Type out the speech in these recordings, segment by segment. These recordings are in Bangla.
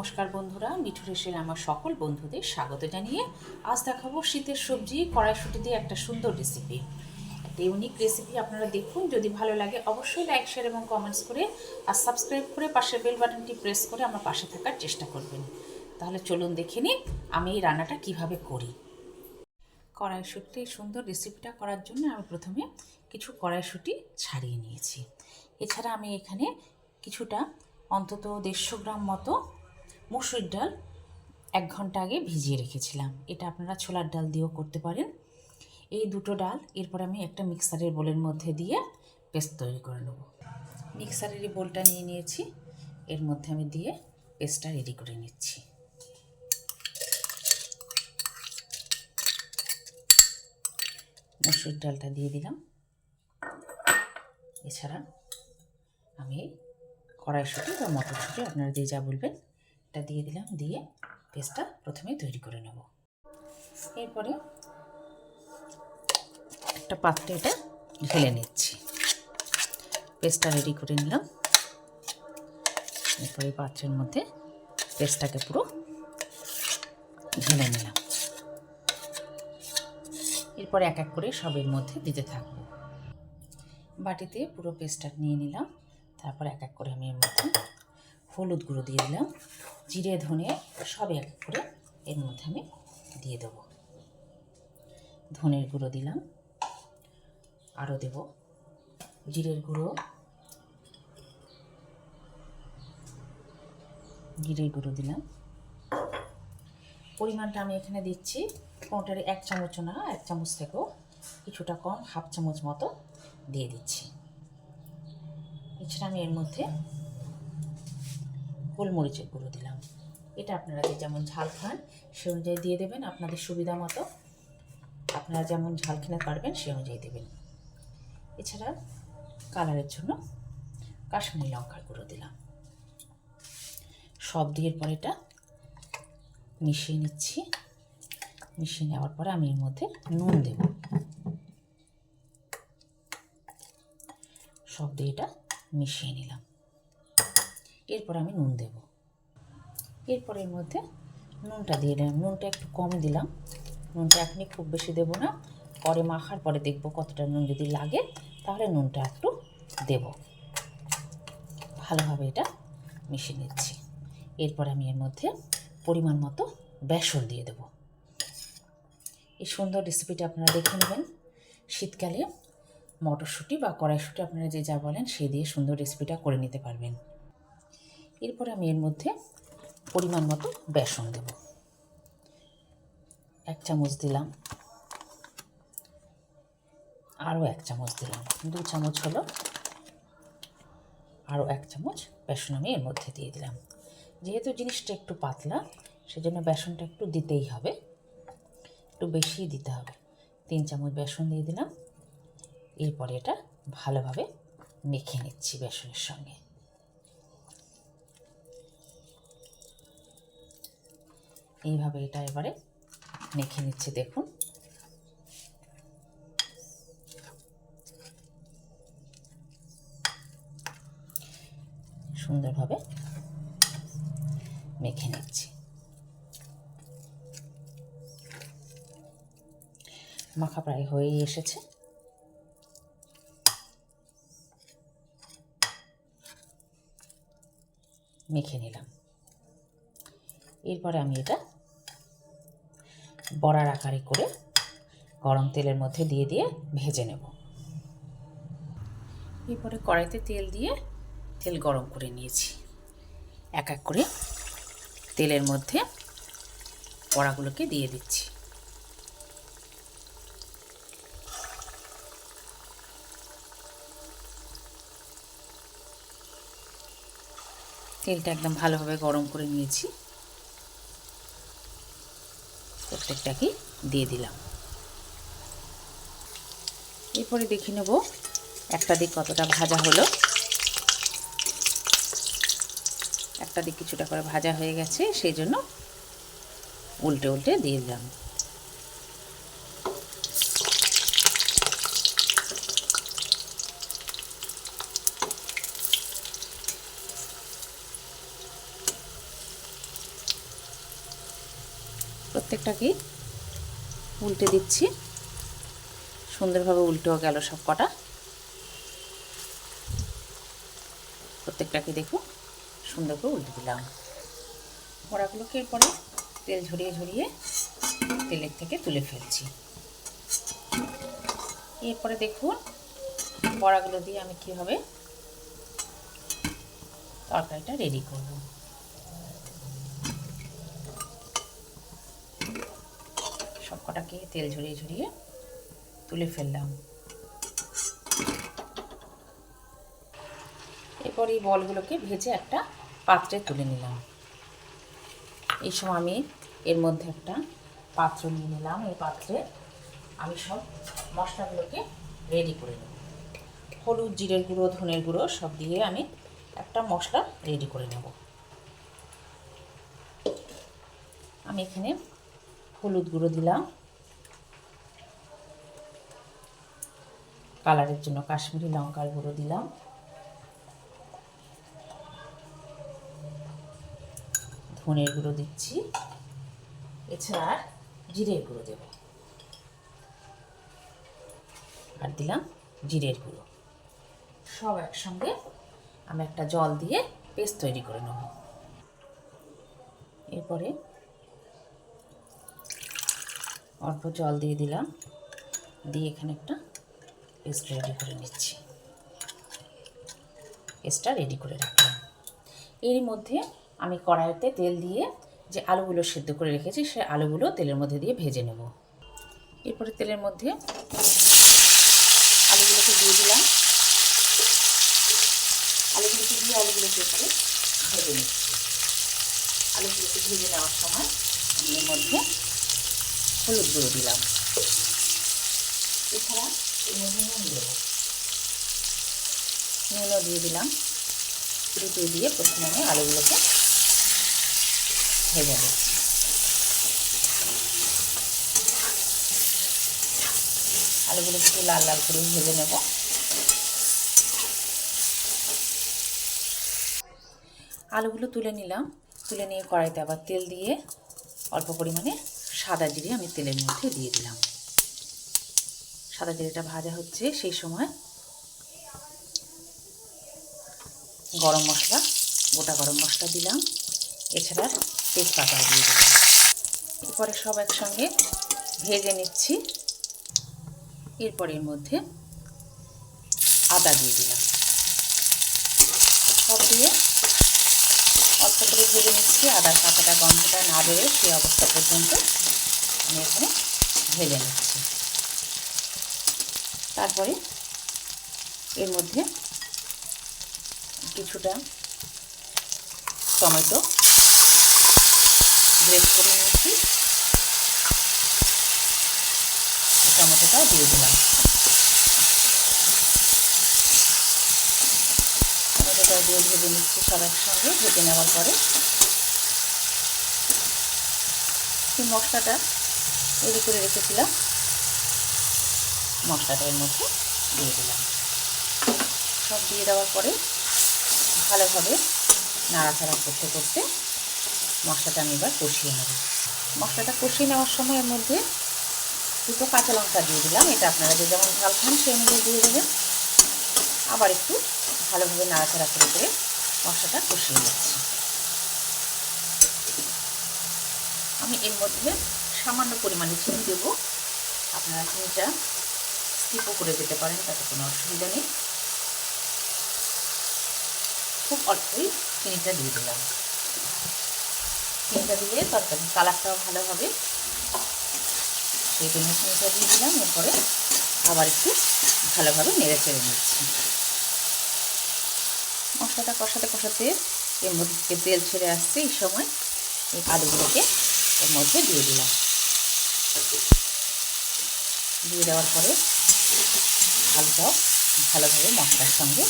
নমস্কার বন্ধুরা মিঠু রেসের আমার সকল বন্ধুদের স্বাগত জানিয়ে। আজ দেখাবো শীতের সবজি, কড়াইশুটি দিয়ে একটা সুন্দর রেসিপি একটা ইউনিক রেসিপি আপনারা দেখুন, যদি ভালো লাগে অবশ্যই লাইক শেয়ার এবং কমেন্টস করে আর সাবস্ক্রাইব করে পাশের বেল বাটনটি প্রেস করে আমার পাশে থাকার চেষ্টা করবেন। তাহলে চলুন দেখে নিই আমি এই রান্নাটা কীভাবে করি। কড়াইশুটি এই সুন্দর রেসিপিটা করার জন্য আমি প্রথমে কিছু কড়াইশুটি ছাড়িয়ে নিয়েছি। এছাড়া আমি এখানে কিছুটা অন্তত দেড়শো গ্রাম মতো মুসুর ডাল এক ঘণ্টা আগে ভিজিয়ে রেখেছিলাম। এটা আপনারা ছোলার ডাল দিয়েও করতে পারেন। এই দুটো ডাল এরপর আমি একটা মিক্সারের বোলের মধ্যে দিয়ে পেস্ট তৈরি করে নেব। মিক্সারের এই বোলটা নিয়ে নিয়েছি। এর মধ্যে আমি দিয়ে পেস্টটা রেডি করে নিচ্ছি। মসুর ডালটা দিয়ে দিলাম। এছাড়া আমি কড়াইশুঁটি বা মটরশুঁটি, আপনারা দিয়ে যা বলবেন এটা দিয়ে দিলাম, দিয়ে পেস্টটা প্রথমে তৈরি করে নেব। এরপরে একটা পাত্রে এটা ঢেলে নিচ্ছি। পেস্টটা রেডি করে নিলাম। এরপরে পাত্রের মধ্যে পেস্টটাকে পুরো ঢেলে নিলাম। এরপর এক এক করে সবের মধ্যে দিতে থাকব। বাটিতে পুরো পেস্টটা নিয়ে নিলাম। তারপর এক এক করে আমি এর মধ্যে হলুদ গুঁড়ো দিয়ে দিলাম। জিরে, ধনে সব এক করে এর মধ্যে আমি দিয়ে দেব। ধনের গুঁড়ো দিলাম। আরও দেব। জিরের গুঁড়ো। জিরের গুঁড়ো দিলাম। পরিমাণটা আমি এখানে দিচ্ছি কোনোটার এক চামচ না, এক চামচ থেকেও কিছুটা কম, হাফ চামচ মতো দিয়ে দিচ্ছি। এছাড়া আমি এর মধ্যে গোলমরিচের গুঁড়ো দিলাম। এটা আপনারা যে যেমন ঝাল খান, সে অনুযায়ী দিয়ে দেবেন আপনাদের সুবিধা মতো। আপনারা যেমন ঝাল খেতে পারবেন, সে অনুযায়ী দেবেন। এছাড়া কালারের জন্য কাশ্মীরি লঙ্কার গুঁড়ো দিলাম। সব দিয়ে পরে এটা মিশিয়ে নিচ্ছি। মিশিয়ে নেওয়ার পরে আমি এর মধ্যে নুন দেব। সব দিয়ে এটা মিশিয়ে নিলাম। এরপর আমি নুন দেব। এরপর এর মধ্যে নুনটা দিয়ে দিলাম। নুনটা একটু কম দিলাম। নুনটা এখনই খুব বেশি দেব না। পরে মাখার পরে দেখব কতটা নুন যদি লাগে, তাহলে নুনটা একটু দেব। ভালোভাবে এটা মিশিয়ে নিচ্ছি। এরপর আমি এর মধ্যে পরিমাণ মতো বেসন দিয়ে দেব। এই সুন্দর রেসিপিটা আপনারা দেখে নেবেন। শীতকালে মটরশুঁটি বা কড়াইশুঁটি, আপনারা যে যা বলেন সেই দিয়ে সুন্দর রেসিপিটা করে নিতে পারবেন। এরপর আমি এর মধ্যে পরিমাণ মতো বেসন দেব। এক চামচ দিলাম। আরও এক চামচ দিলাম। দু চামচ হলো আরও এক চামচ বেসন আমি এর মধ্যে দিয়ে দিলাম। যেহেতু জিনিসটা একটু পাতলা, সেজন্য বেসনটা একটু দিতেই হবে। একটু বেশি দিতে হবে। তিন চামচ বেসন দিয়ে দিলাম। এরপরে এটা ভালোভাবে মেখে নিচ্ছি বেসনের সঙ্গে। এইভাবে এটা এবারে মেখে নিচ্ছে, দেখুন। সুন্দরভাবে মেখে নিচ্ছি। মাখা প্রায় হয়েই এসেছে। মেখে নিলাম। এরপরে আমি এটা বড়ার আকারে করে গরম তেলের মধ্যে দিয়ে দিয়ে ভেজে নেব। এরপরে কড়াইতে তেল দিয়ে তেল গরম করে নিয়েছি। এক এক করে তেলের মধ্যে বড়াগুলোকে দিয়ে দিচ্ছি। তেলটা একদম ভালোভাবে গরম করে নিয়েছি। প্রত্যেকটাকে দিয়ে দিলাম। এরপরে দেখে নেব একটা দিক কতটা ভাজা হলো। একটা দিক কিছুটা করে ভাজা হয়ে গেছে, সেই জন্য উল্টে উল্টে দিয়ে দিলাম। প্রত্যেকটাকেই উল্টে দিচ্ছি। সুন্দরভাবে উল্টেও গেল সব কটা। প্রত্যেকটাকে দেখুন, সুন্দর করে উল্টে দিলাম। বড়াগুলোকে এরপরে তেল ঝরিয়ে ঝরিয়ে তেলের থেকে তুলে ফেলছি। এরপরে দেখুন, বড়াগুলো দিয়ে আমি কীভাবে তরকারিটা রেডি করব সব কটাকে তেল ঝরিয়ে ঝরিয়ে তুলে ফেললাম। এরপর এই বলগুলোকে ভেজে একটা পাত্রে তুলে নিলাম। এই সময় আমি এর মধ্যে একটা পাত্র নিয়ে নিলাম। এই পাত্রে আমি সব মশলাগুলোকে রেডি করে নেব। হলুদ, জিরের গুঁড়ো, ধনের গুঁড়ো সব দিয়ে আমি একটা মশলা রেডি করে নেব। আমি এখানে হলুদ গুঁড়ো দিলাম। কালারের জন্য কাশ্মীরি লঙ্কার গুঁড়ো দিলাম। ধনের গুঁড়ো দিচ্ছি। এছাড়া জিরের গুঁড়ো দেব। আর দিলাম জিরের গুঁড়ো। সব একসঙ্গে আমি একটা জল দিয়ে পেস্ট তৈরি করে নেব। এরপরে অল্প জল দিয়ে দিলাম। দিয়ে এখানে একটা পেস্ট রেডি করে নিচ্ছি। পেস্টটা রেডি করে রাখলাম। এর মধ্যে আমি কড়াইতে তেল দিয়ে যে আলুগুলো সেদ্ধ করে রেখেছি, সে আলুগুলো তেলের মধ্যে দিয়ে ভেজে নেব। এরপরে তেলের মধ্যে আলুগুলোকে দিয়ে দিলাম। আলুগুলোকে দিয়ে আলুগুলোকে এরপরে ভেজে নিচ্ছি। আলুগুলোকে ভেজে নেওয়ার সময় আমি এর মধ্যে হলুদ গুঁড়ো দিলাম। এছাড়া মধ্যে নুন দেবো নুনও দিয়ে দিলাম। দুটো দিয়ে প্রথমে আমি আলুগুলোকে ভেজে নিচ্ছি আলুগুলোকে একটু লাল লাল করে ভেজে নেব। আলুগুলো তুলে নিলাম। তুলে নিয়ে কড়াইতে আবার তেল দিয়ে অল্প পরিমাণে সাদা জিরে আমি তেলের মধ্যে দিয়ে দিলাম। সাদা জিরেটা ভাজা হচ্ছে সেই সময়। গরম মশলা, গোটা গরম মশলা দিলাম। এছাড়া তেজপাতা দিয়ে দিলাম। এরপরে সব একসঙ্গে ভেজে নিচ্ছি। এরপর এর মধ্যে আদা দিয়ে দিলাম। সব দিয়ে অল্প করে ভেজে নিচ্ছি। আদার কাঁচাটা গন্ধটা না বেরোয় সেই অবস্থা পর্যন্ত আমি এখানে ভেজে নিচ্ছি। তারপরে এর মধ্যে কিছুটা টমেটো গ্রেট করে নিয়েছি। টমেটোটাও দিয়ে দিলাম। টমেটোটাও দিয়ে ভেজে নিচ্ছি সব একসঙ্গে ভেজে নেওয়ার পরে। সেই মশলাটা রেডি করে রেখেছিলাম। মশলাটা এর মধ্যে দিয়ে দিলাম। সব দিয়ে দেওয়ার পরে ভালোভাবে নাড়াচাড়া করতে করতে মশলাটা আমি এবার কষিয়ে নেব। মশলাটা কষিয়ে নেওয়ার সময় এর মধ্যে দুটো কাঁচা লঙ্কা দিয়ে দিলাম। এটা আপনারা যে যেমন ঝাল খান, সেই অনুযায়ী দিয়ে দেবেন। আবার একটু ভালোভাবে নাড়াচাড়া করে করে মশলাটা কষিয়ে নিচ্ছি। আমি এর মধ্যে সামান্য পরিমাণে চিনি দেবো। আপনারা চিনিটা স্কিপও করে দিতে পারেন, তাতে কোনো অসুবিধা নেই। খুব অল্পই চিনিটা দিয়ে দিলাম। চিনিটা দিয়ে তরকারি কালারটাও ভালো হবে। সেই জন্য চিনিটা দিয়ে দিলাম, এরপরে আবার একটু ভালোভাবে নেড়ে চেড়ে নিচ্ছি। মশলাটা কষাতে কষাতে এর মধ্যে তেল ছেড়ে আসছে এই সময়। এই আলুগুলোকে এর মধ্যে দিয়ে দিলাম। দিয়ে দেওয়ার পরে আলুটাও ভালোভাবে মশলার সঙ্গে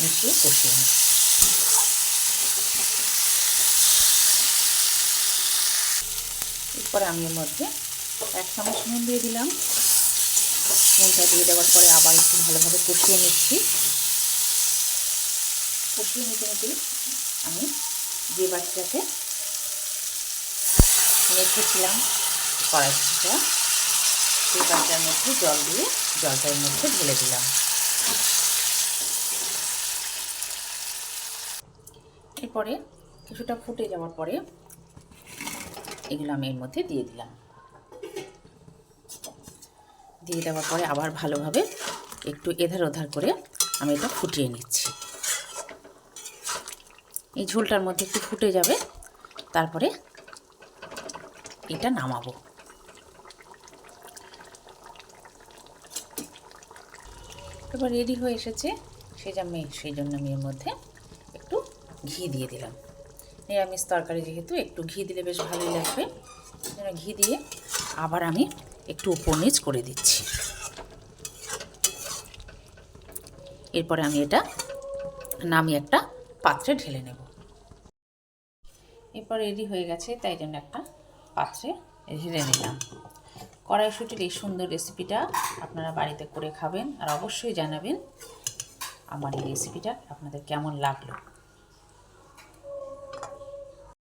মিশিয়ে কষিয়ে নিচ্ছি। এরপরে আমি এর মধ্যে এক চামচ নুন দিয়ে দিলাম। নুনটা দিয়ে দেওয়ার পরে আবার একটু ভালোভাবে কষিয়ে নিচ্ছি। কষিয়ে নিতে নিতে আমি যে বাচ্চাটাকে রেখেছিলাম কড়াইটা সেই পাত্রের মধ্যে জল দিয়ে জলটার মধ্যে ঢেলে দিলাম। এরপরে কিছুটা ফুটে যাওয়ার পরে এগুলো আমি এর মধ্যে দিয়ে দিলাম। দিয়ে দেওয়ার পরে আবার ভালোভাবে একটু এধার ওধার করে আমি এটা ফুটিয়ে নিচ্ছি। এই ঝোলটার মধ্যে একটু ফুটে যাবে, তারপরে এটা নামাবো। এবার রেডি হয়ে এসেছে। সেই জন্য সেই জন্য আমি এর মধ্যে একটু ঘি দিয়ে দিলাম। নিরামিষ তরকারি যেহেতু, একটু ঘি দিলে বেশ ভালোই লাগবে। ঘি দিয়ে আবার আমি একটু উপর নিচ করে দিচ্ছি। এরপরে আমি এটা নামিয়ে একটা পাত্রে ঢেলে নেব। এরপর রেডি হয়ে গেছে, তাই জন্য একটা পাত্রে ঢেলে নিলাম। কড়াইশুটির এই সুন্দর রেসিপিটা আপনারা বাড়িতে করে খাবেন আর অবশ্যই জানাবেন আমার এই রেসিপিটা আপনাদের কেমন লাগল।